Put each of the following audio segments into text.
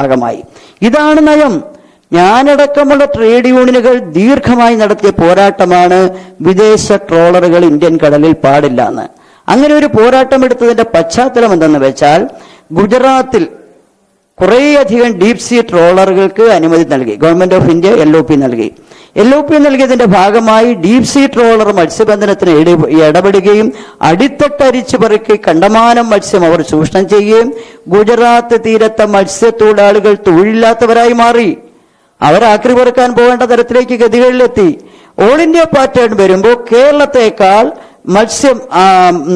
ഭാഗമായി. ഇതാണ് നയം. ഞാനടക്കമുള്ള ട്രേഡ് യൂണിയനുകൾ ദീർഘമായി നടത്തിയ പോരാട്ടമാണ് വിദേശ ട്രോളറുകൾ ഇന്ത്യൻ കടലിൽ പാടില്ല എന്ന്. അങ്ങനെ ഒരു പോരാട്ടം എടുത്തതിന്റെ പശ്ചാത്തലം എന്തെന്ന് വെച്ചാൽ ഗുജറാത്തിൽ കുറേയധികം ഡീപ് സീ ട്രോളറുകൾക്ക് അനുമതി നൽകി. ഗവൺമെന്റ് ഓഫ് ഇന്ത്യ എൽ നൽകി. എൽ ഒ പി നൽകിയതിന്റെ ഭാഗമായി ഡീപ് സീ ട്രോളർ മത്സ്യബന്ധനത്തിന് ഇട- ഇടപെടുകയും അടിത്തട്ടരിച്ചു പെറുക്കി കണ്ടമാനം മത്സ്യം അവർ ചൂഷണം ചെയ്യുകയും ഗുജറാത്ത് തീരത്തെ മത്സ്യത്തൊഴിലാളികൾ തൊഴിലില്ലാത്തവരായി മാറി. അവർ ആക്രി പെറുക്കാൻ പോകേണ്ട തരത്തിലേക്ക് ഗതികളിലെത്തി. ഓൾ ഇന്ത്യ പാറ്റേൺ വരുമ്പോൾ കേരളത്തെക്കാൾ മത്സ്യം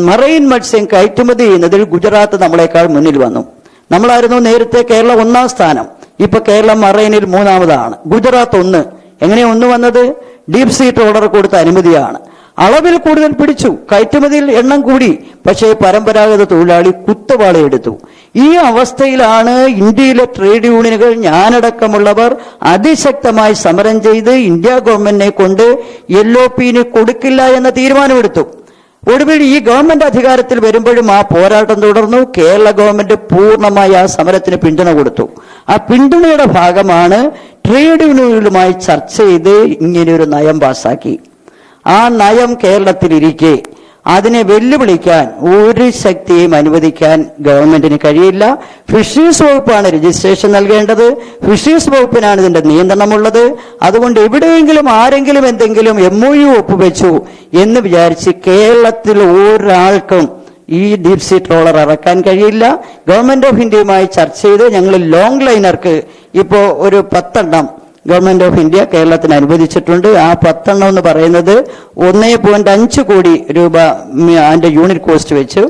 മറൈൻ മത്സ്യം കയറ്റുമതി ചെയ്യുന്നതിൽ ഗുജറാത്ത് നമ്മളെക്കാൾ മുന്നിൽ വന്നു. നമ്മളായിരുന്നു നേരത്തെ കേരളം ഒന്നാം സ്ഥാനം. ഇപ്പൊ കേരളം മറൈനിൽ മൂന്നാമതാണ്. ഗുജറാത്ത് ഒന്ന്. എങ്ങനെ ഒന്ന് വന്നത്? ഡീപ് സീ ട്രോളർ കൊടുത്ത അനുമതിയാണ്. അളവിൽ കൂടുതൽ പിടിച്ചു. കയറ്റുമതിയിൽ എണ്ണം കൂടി. പക്ഷേ പരമ്പരാഗത തൊഴിലാളി കുത്തവാളയെടുത്തു ഈ അവസ്ഥയിലാണ് ഇന്ത്യയിലെ ട്രേഡ് യൂണിയനുകൾ ഞാനടക്കമുള്ളവർ അതിശക്തമായി സമരം ചെയ്ത് ഇന്ത്യ ഗവൺമെന്റിനെ കൊണ്ട് എൽ ഒ പിന് കൊടുക്കില്ല എന്ന തീരുമാനമെടുത്തു. ഒടുവിൽ ഈ ഗവൺമെന്റ് അധികാരത്തിൽ വരുമ്പോഴും ആ പോരാട്ടം തുടർന്നു. കേരള ഗവൺമെന്റ് പൂർണമായി ആ സമരത്തിന് പിന്തുണ കൊടുത്തു. ആ പിന്തുണയുടെ ഭാഗമാണ് ട്രേഡ് യൂണിയനുകളുമായി ചർച്ച ചെയ്ത് ഇങ്ങനെയൊരു നയം പാസാക്കി. ആ നയം കേരളത്തിലിരിക്കെ അതിനെ വെല്ലുവിളിക്കാൻ ഒരു ശക്തിയും അനുവദിക്കാൻ ഗവൺമെന്റിന് കഴിയില്ല. ഫിഷറീസ് വകുപ്പാണ് രജിസ്ട്രേഷൻ നൽകേണ്ടത്. ഫിഷറീസ് വകുപ്പിനാണ് ഇതിന്റെ നിയന്ത്രണമുള്ളത്. അതുകൊണ്ട് എവിടെയെങ്കിലും ആരെങ്കിലും എന്തെങ്കിലും എം ഒ യു ഒപ്പുവെച്ചു എന്ന് വിചാരിച്ച് കേരളത്തിൽ ഒരാൾക്കും ഈ ഡീപ് സീ ട്രോളർ ഇറക്കാൻ കഴിയില്ല. ഗവൺമെന്റ് ഓഫ് ഇന്ത്യയുമായി ചർച്ച ചെയ്ത് ഞങ്ങൾ ലോങ് ലൈനർക്ക് ഇപ്പോൾ ഒരു പത്തെണ്ണം ഗവൺമെന്റ് ഓഫ് ഇന്ത്യ കേരളത്തിന് അനുവദിച്ചിട്ടുണ്ട്. ആ പത്തെണ്ണം എന്ന് പറയുന്നത് ഒന്നേ പോയിന്റ് അഞ്ച് കോടി രൂപ അതിന്റെ യൂണിറ്റ് കോസ്റ്റ് വെച്ച്.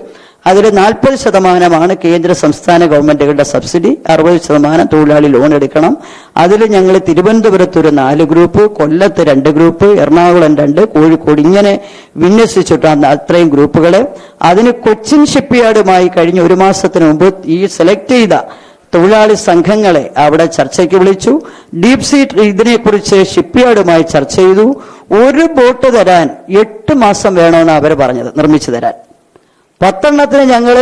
അതിൽ നാൽപ്പത് ശതമാനമാണ് കേന്ദ്ര സംസ്ഥാന ഗവൺമെന്റുകളുടെ സബ്സിഡി. അറുപത് ശതമാനം തൊഴിലാളി ലോൺ എടുക്കണം. അതിൽ ഞങ്ങൾ തിരുവനന്തപുരത്ത് ഒരു നാല് ഗ്രൂപ്പ് കൊല്ലത്ത് രണ്ട് ഗ്രൂപ്പ് എറണാകുളം രണ്ട് കോഴിക്കോട് ഇങ്ങനെ വിന്യസിച്ചിട്ടാണ് അത്രയും ഗ്രൂപ്പുകളെ അതിന് കൊച്ചിൻ ഷിപ്പ്യാർഡുമായി കഴിഞ്ഞ ഒരു മാസത്തിന് മുമ്പ് ഈ സെലക്ട് ചെയ്ത തൊഴിലാളി സംഘങ്ങളെ അവിടെ ചർച്ചയ്ക്ക് വിളിച്ചു. ഡീപ് സീ ഇതിനെക്കുറിച്ച് ഷിപ്പ്യാർഡുമായി ചർച്ച ചെയ്തു. ഒരു ബോട്ട് തരാൻ എട്ട് മാസം വേണമെന്ന് അവർ പറഞ്ഞത് നിർമ്മിച്ചു തരാൻ. പത്തെണ്ണത്തിന് ഞങ്ങൾ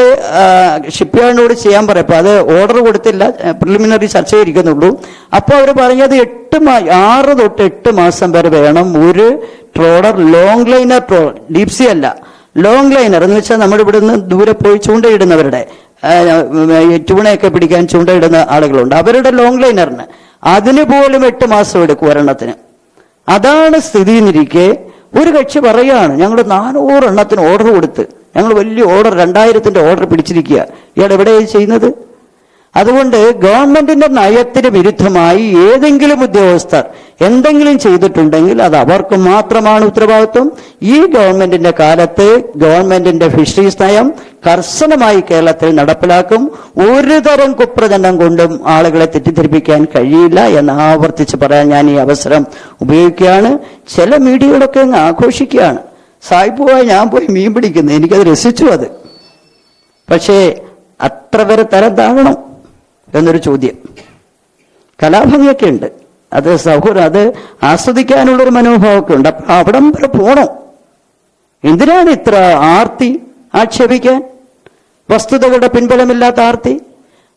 ഷിപ്പ്യാർഡിനോട് ചെയ്യാൻ പറയപ്പോൾ അത് ഓർഡർ കൊടുത്തില്ല പ്രിലിമിനറി ചർച്ച ഇരിക്കുന്നുള്ളൂ. അപ്പോൾ അവർ പറഞ്ഞത് എട്ട് മാ ആറ് തൊട്ട് എട്ട് മാസം വരെ വേണം ഒരു trawler long liner trawler deep sea അല്ല ലോങ് ലൈനർ. എന്ന് വെച്ചാൽ നമ്മുടെ ഇവിടുന്ന് ദൂരെ പോയി ചൂണ്ടയിടുന്നവരുടെ ട്യൂണയൊക്കെ പിടിക്കാൻ ചൂണ്ടയിടുന്ന ആളുകളുണ്ട്. അവരുടെ ലോങ് ലൈനറിന് അതിന് പോലും എട്ട് മാസം എടുക്കും ഒരെണ്ണത്തിന്. അതാണ് സ്ഥിതി എന്നിരിക്കെ ഒരു കക്ഷി പറയാണ് ഞങ്ങൾ നാനൂറ് എണ്ണത്തിന് ഓർഡർ കൊടുത്ത് ഞങ്ങൾ വലിയ ഓർഡർ രണ്ടായിരത്തിന്റെ ഓർഡർ പിടിച്ചിരിക്കുക. ഇയാൾ എവിടെയാണ് ചെയ്യുന്നത്? അതുകൊണ്ട് ഗവൺമെന്റിന്റെ നയത്തിന് വിരുദ്ധമായി ഏതെങ്കിലും ഉദ്യോഗസ്ഥർ എന്തെങ്കിലും ചെയ്തിട്ടുണ്ടെങ്കിൽ അത് അവർക്ക് മാത്രമാണ് ഉത്തരവാദിത്വം. ഈ ഗവൺമെന്റിന്റെ കാലത്ത് ഗവൺമെന്റിന്റെ ഫിഷറീസ് നയം കർശനമായി കേരളത്തിൽ നടപ്പിലാക്കും. ഒരു തരം കുപ്രചണ്ഡം കൊണ്ടും ആളുകളെ തെറ്റിദ്ധരിപ്പിക്കാൻ കഴിയില്ല എന്ന് ആവർത്തിച്ച് പറയാൻ ഞാൻ ഈ അവസരം ഉപയോഗിക്കുകയാണ്. ചില മീഡിയകളൊക്കെ അങ്ങ് ആഘോഷിക്കുകയാണ്. സായിപ്പുമായി ഞാൻ പോയി മീൻ പിടിക്കുന്നു. എനിക്കത് രസിച്ചു അത്. പക്ഷേ അത്ര വരെ തരം താഴണം എന്നൊരു ചോദ്യം. കലാഭംഗിയൊക്കെ ഉണ്ട്. അത് സൗഹൃദം അത് ആസ്വദിക്കാനുള്ളൊരു മനോഭാവമൊക്കെ ഉണ്ട്. അവിടം വരെ പോണോ? എന്തിനാണ് ഇത്ര ആർത്തി ആക്ഷേപിക്കാൻ? വസ്തുതകളുടെ പിൻബലമില്ലാത്ത ആർത്തി?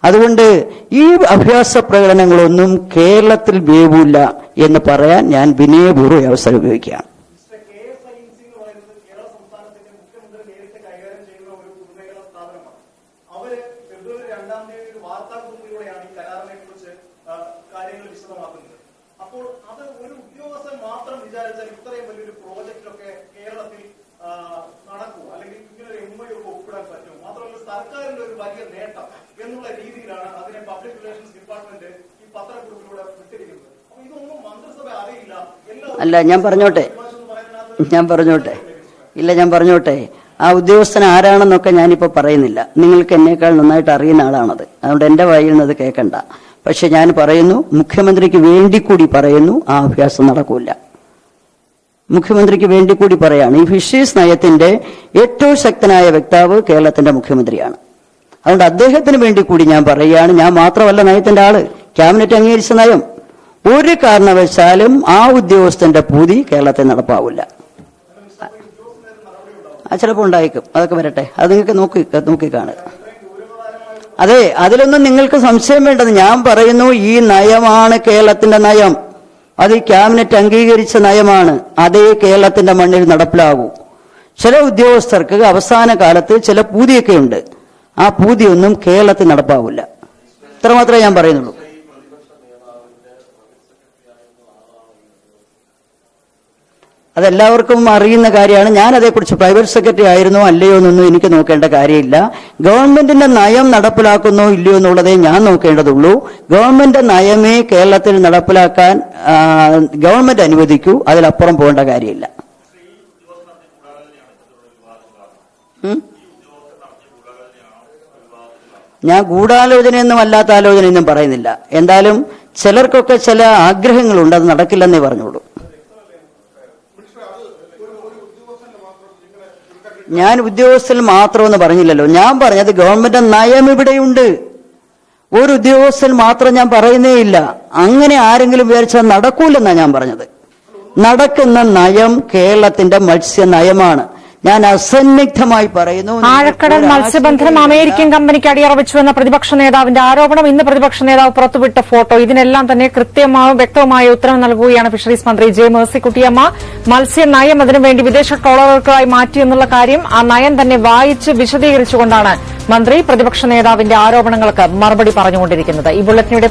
അതുകൊണ്ട് ഈ അഭ്യാസ പ്രകടനങ്ങളൊന്നും കേരളത്തിൽ വേവില്ല എന്ന് പറയാൻ ഞാൻ വിനയപൂർവം അവസരം ഉപയോഗിക്കുകയാണ്. വാർത്താക്കുറിപ്പിലൂടെയാണ് ഈ കരാറിനെ കുറിച്ച് കാര്യങ്ങൾ വിശദമാക്കുന്നത്. അപ്പോൾ അത് ഒരു ഉദ്യോഗസ്ഥൻ മാത്രം വിചാരിച്ചാൽ ഇത്രയും വലിയൊരു പ്രോജക്റ്റൊക്കെ കേരളത്തിൽ നടക്കൂ അല്ലെങ്കിൽ ഇങ്ങനെ ഒരു എം ഒക്കെ ഒപ്പിടാൻ പറ്റും മാത്രമല്ല സർക്കാരിന്റെ ഒരു വലിയ നേട്ടം എന്നുള്ള രീതിയിലാണ് അതിനെ പബ്ലിക് റിലേഷൻസ് ഡിപ്പാർട്ട്മെന്റ് ഈ പത്രക്കുറിപ്പിലൂടെ വിട്ടിരിക്കുന്നത്. അപ്പൊ ഇതൊന്നും മന്ത്രിസഭ അറിയില്ല. എല്ലാ അല്ല ഞാൻ പറഞ്ഞോട്ടെ. ഞാൻ പറഞ്ഞോട്ടെ. ഇല്ല ഞാൻ പറഞ്ഞോട്ടെ. ആ ഉദ്യോഗസ്ഥൻ ആരാണെന്നൊക്കെ ഞാനിപ്പോൾ പറയുന്നില്ല. നിങ്ങൾക്ക് എന്നേക്കാൾ നന്നായിട്ട് അറിയുന്ന ആളാണത്. അതുകൊണ്ട് എന്റെ വായിൽ നിന്ന് അത് കേൾക്കണ്ട പക്ഷെ ഞാൻ പറയുന്നു മുഖ്യമന്ത്രിക്ക് വേണ്ടി കൂടി പറയുന്നു ആ അഭ്യാസം നടക്കൂല. മുഖ്യമന്ത്രിക്ക് വേണ്ടി കൂടി പറയാണ്. ഈ ഫിഷേഴ്സ് നയത്തിന്റെ ഏറ്റവും ശക്തനായ വക്താവ് കേരളത്തിന്റെ മുഖ്യമന്ത്രിയാണ്. അതുകൊണ്ട് അദ്ദേഹത്തിന് വേണ്ടി കൂടി ഞാൻ പറയുകയാണ്. ഞാൻ മാത്രമല്ല നയത്തിന്റെ ആൾ. ക്യാബിനറ്റ് അംഗീകരിച്ച നയം. ഒരു കാരണവശാലും ആ ഉദ്യോഗസ്ഥന്റെ പൂതി കേരളത്തിൽ നടപ്പാവില്ല. ചിലപ്പോൾ ഉണ്ടായേക്കും. അതൊക്കെ വരട്ടെ. അത് നിങ്ങൾക്ക് നോക്കി നോക്കി കാണുക അതെ അതിലൊന്നും നിങ്ങൾക്ക് സംശയം വേണ്ടത് ഞാൻ പറയുന്നു ഈ നയമാണ് കേരളത്തിന്റെ നയം. അത് ഈ ക്യാബിനറ്റ് അംഗീകരിച്ച നയമാണ്. അതേ കേരളത്തിന്റെ മണ്ണിൽ നടപ്പിലാകൂ. ചില ഉദ്യോഗസ്ഥർക്ക് അവസാന കാലത്ത് ചില പൂതിയൊക്കെ ഉണ്ട് ആ പൂതിയൊന്നും കേരളത്തിൽ നടപ്പാവില്ല. ഇത്രമാത്രമേ ഞാൻ പറയുന്നുള്ളൂ. അതെല്ലാവർക്കും അറിയുന്ന കാര്യമാണ്. ഞാൻ അതേക്കുറിച്ച് പ്രൈവറ്റ് സെക്രട്ടറി ആയിരുന്നോ അല്ലയോ എന്നൊന്നും എനിക്ക് നോക്കേണ്ട കാര്യമില്ല. ഗവൺമെന്റിന്റെ നയം നടപ്പിലാക്കുന്നോ ഇല്ലയോ എന്നുള്ളതേ ഞാൻ നോക്കേണ്ടതുള്ളൂ. ഗവൺമെന്റ് നയമേ കേരളത്തിൽ നടപ്പിലാക്കാൻ ഗവൺമെന്റ് അനുവദിക്കൂ. അതിലപ്പുറം പോകേണ്ട കാര്യമില്ല? ഞാൻ ഗൂഢാലോചനയൊന്നും അല്ലാത്ത ആലോചനയൊന്നും പറയുന്നില്ല. എന്തായാലും ചിലർക്കൊക്കെ ചില ആഗ്രഹങ്ങളുണ്ട്. അത് നടക്കില്ലെന്നേ പറഞ്ഞോളൂ. ഞാൻ ഉദ്യോഗസ്ഥൽ മാത്രമെന്ന് പറഞ്ഞില്ലല്ലോ. ഞാൻ പറഞ്ഞത് ഗവൺമെന്റ് നയം ഇവിടെയുണ്ട്. ഒരു ഉദ്യോഗസ്ഥൻ മാത്രം ഞാൻ പറയുന്നേ ഇല്ല. അങ്ങനെ ആരെങ്കിലും വിചാരിച്ചാൽ നടക്കൂലെന്നാണ് ഞാൻ പറഞ്ഞത്. നടക്കുന്ന നയം കേരളത്തിന്റെ മത്സ്യ നയമാണ് ഞാൻ അസന്നിഗ്ധമായി പറയുന്നു ആഴക്കടൽ മത്സ്യബന്ധനം. അമേരിക്കൻ കമ്പനിക്ക് അടിയറവിച്ചുവെന്ന പ്രതിപക്ഷ നേതാവിന്റെ ആരോപണം ഇന്ന് പ്രതിപക്ഷ നേതാവ് പുറത്തുവിട്ട ഫോട്ടോ. ഇതിനെല്ലാം തന്നെ കൃത്യമായും വ്യക്തമായ ഉത്തരം നൽകുകയാണ് ഫിഷറീസ് മന്ത്രി ജെ മേഴ്സിക്കുട്ടിയമ്മ. മത്സ്യ നയം അതിനുവേണ്ടി വിദേശ ട്രോളറുകൾക്കായി മാറ്റിയെന്നുള്ള കാര്യം ആ നയം തന്നെ വായിച്ച് വിശദീകരിച്ചുകൊണ്ടാണ് മന്ത്രി പ്രതിപക്ഷ നേതാവിന്റെ ആരോപണങ്ങൾക്ക് മറുപടി പറഞ്ഞുകൊണ്ടിരിക്കുന്നത്. ഈ ബുള്ളറ്റിനിടെ